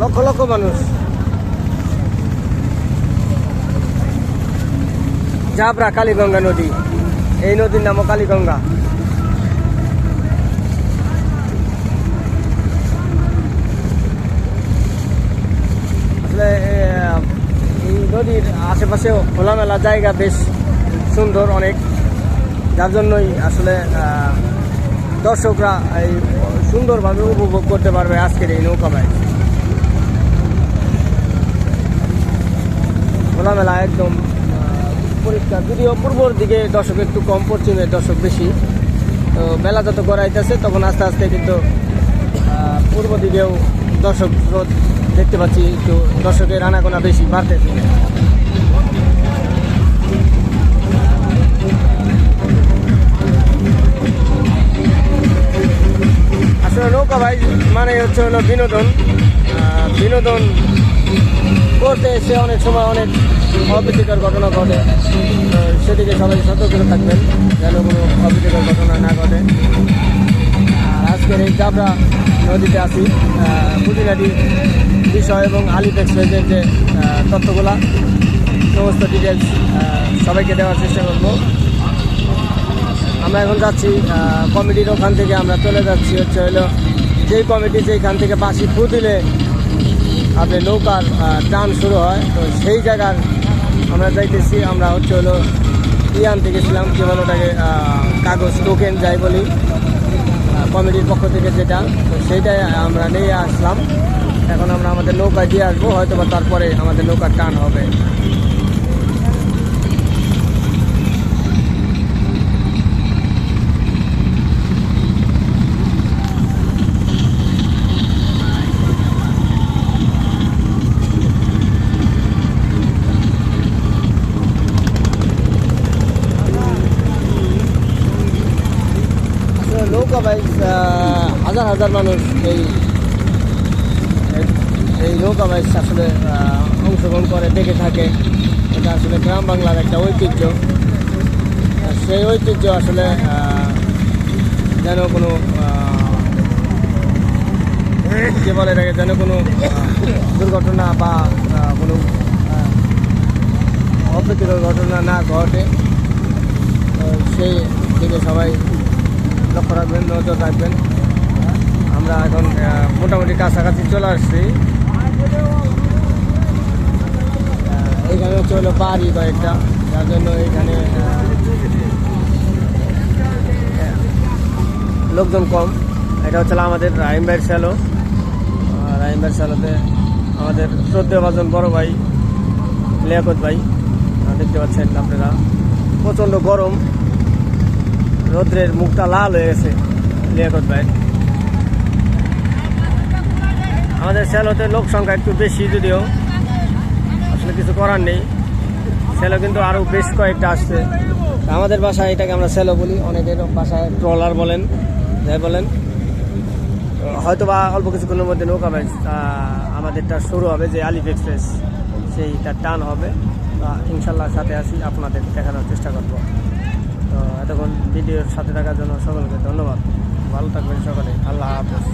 লক্ষ লক্ষ মানুষ। জাবরা কালীগঙ্গা নদী। এই নদীর নামও কালীগঙ্গা আসলে আহ, এই নদীর আশেপাশেও খোলামেলা জায়গা বেশ সুন্দর অনেক। যার জন্যই আসলে দর্শকরা এই সুন্দরভাবে উপভোগ করতে পারবে আজকের এই নৌকা বাইক খোলামেলা একদম পরিষ্কার। যদিও পূর্বর দিকে দর্শক একটু কম পশ্চিমের দর্শক বেশি। তো মেলা যত করাইতেছে তখন আস্তে আস্তে কিন্তু পূর্ব দিকেও দর্শক দেখতে পাচ্ছি, একটু দর্শকের আনাগোনা বেশি বাড়তেছে। আসলে নৌকা ভাই মানে হচ্ছে হলো বিনোদন। বিনোদন করতে এসে অনেক সময় অনেক অপ্রীতিকর ঘটনা ঘটে। সেদিকে সবাই সতর্ক থাকবেন, যেন কোনো অপ্রীতিকর ঘটনা না ঘটে। আজকের এই নদীতে আছি। খুঁটিনাটি বিষয় এবং আলিপ এক্সপ্রেসের যে তথ্যগুলা, সমস্ত ডিটেলস সবাইকে দেওয়ার চেষ্টা করব। আমরা এখন যাচ্ছি কমিটির ওখান থেকে আমরা চলে যাচ্ছি। হচ্ছে হলো যেই কমিটি যেইখান থেকে বাসি ফু দিলে আপনি নৌকার টান শুরু হয়, তো সেই জায়গার আমরা যাইতেছি। আমরা হচ্ছে হলো ইয়ান আনতে গেছিলাম বলে ওটাকে কাগজ টোকেন যাই বলি। কমিটির পক্ষ থেকে যেটা, তো সেইটাই আমরা নিয়ে আসলাম। এখন আমরা আমাদের নৌকায় দিয়ে আসব হয়তো বা তারপরে আমাদের নৌকার টান হবে। হাজার হাজার মানুষ এই, এই- নৌকা বাইক আসলে অংশগ্রহণ করে, দেখে থাকে। এটা আসলে গ্রাম বাংলার একটা ঐতিহ্য। সেই ঐতিহ্য আসলে যেন কোনো কি বলে এটাকে, যেন কোনো দুর্ঘটনা বা কোনো অপ্রীতিকর ঘটনা না ঘটে। সেই দিকে সবাই লক্ষ্য রাখবেন, নজর রাখবেন। আমরা এখন মোটামুটি কাছাকাছি চলে আসছি। এখানে হচ্ছে হলো বাড়ি কয়েকটা। যার জন্য এখানে লোকজন কম। এটা হচ্ছে আমাদের রাহিমবাইয়ের স্যালো রাহিমবাইয়ের স্যালোতে আমাদের শ্রদ্ধেয় ভাজন বড় ভাই, লিয়াকত ভাই। দেখতে পাচ্ছেন আপনারা। প্রচণ্ড গরম। রৌদ্রের মুখটা লাল হয়ে গেছে। লিয়াকত ভাই। আমাদের সেলোতে লোক সংখ্যা একটু বেশি যদিও, আসলে কিছু করার নেই। সেলো কিন্তু আরও বেশ কয়েকটা আসছে। আমাদের বাসায় এটাকে আমরা সেলো বলি অনেকের বাসায় ট্রলার বলেন, যাই বলেন। হয়তো বা অল্প কিছুক্ষণের মধ্যে নৌকা বাইচ আমাদেরটা শুরু হবে যে আলিফ এক্সপ্রেস, সেইটা টান হবে। ইনশাল্লাহ সাথে আসি, আপনাদের দেখানোর চেষ্টা করব। তো এতক্ষণ ভিডিওর সাথে থাকার জন্য সকলকে ধন্যবাদ। ভালো থাকবেন সকলে। আল্লাহ হাফেজ।